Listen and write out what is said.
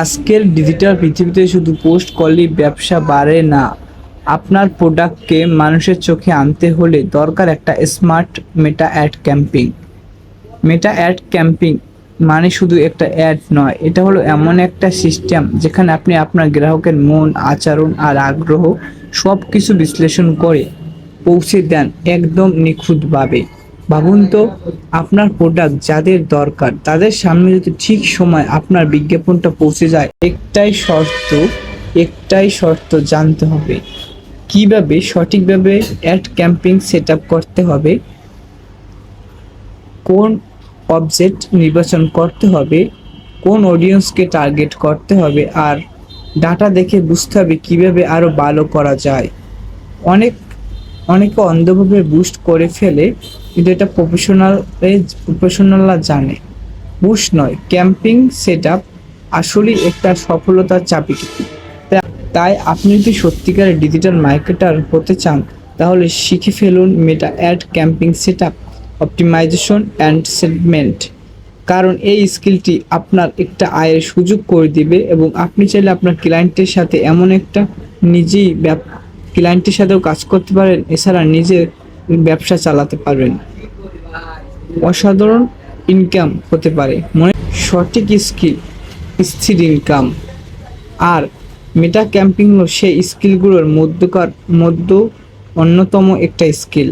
আজকের ডিজিটাল পৃথিবীতে শুধু পোস্ট করলেই ব্যবসা বাড়ে না, আপনার প্রোডাক্টকে মানুষের চোখে আনতে হলে দরকার একটা smart Meta ad camping Meta ad camping মানে শুধু একটা অ্যাড নয়, এটা হলো এমন একটা সিস্টেম যেখানে আপনি আপনার গ্রাহকের মন, আচরণ আর আগ্রহ সব কিছু বিশ্লেষণ করে পৌঁছে দেন একদম নিখুঁতভাবে। ভাবুন তো, আপনার প্রোডাক্ট যাদের দরকার, তাদের সামনে যদি ঠিক সময় আপনার বিজ্ঞাপনটা পৌঁছে যায়, একটাই শর্ত একটাই শর্ত জানতে হবে। কীভাবে, সঠিকভাবে অ্যাড ক্যাম্পিং সেট করতে হবে? কোন অবজেক্ট নির্বাচন করতে হবে? কোন অডিয়েন্সকে টার্গেট করতে হবে? আর ডাটা দেখে বুঝতে হবে কীভাবে আরও ভালো করা যায়। অনেক, অনেকে অন্ধভাবে বুস্ট করে ফেলে কিন্তু এটা প্রফেশনাল প্রফেশনালরা জানে। বুশ নয় ক্যাম্পিং সেট আপ আসলেই একটা সফলতার চাবি। তাই আপনি যদি সত্যিকারের ডিজিটাল মার্কেটার হতে চান, তাহলে শিখে ফেলুন Meta ad camping set up optimisation and segment কারণ এই স্কিলটি আপনার একটা আয়ের সুযোগ করে দিবে এবং আপনি চাইলে আপনার ক্লায়েন্টের সাথে এমন একটা নিজেই ক্লায়েন্টের সাথেও কাজ করতে পারেন, এছাড়া নিজে ব্যবসা চালাতে পারবেন। অসাধারণ ইনকাম হতে পারে। মনে সঠিক স্কিল স্থির ইনকাম আর মেটা ক্যাম্পিং হলো সেই স্কিলগুলোর মধ্যকার মধ্য অন্যতম একটা স্কিল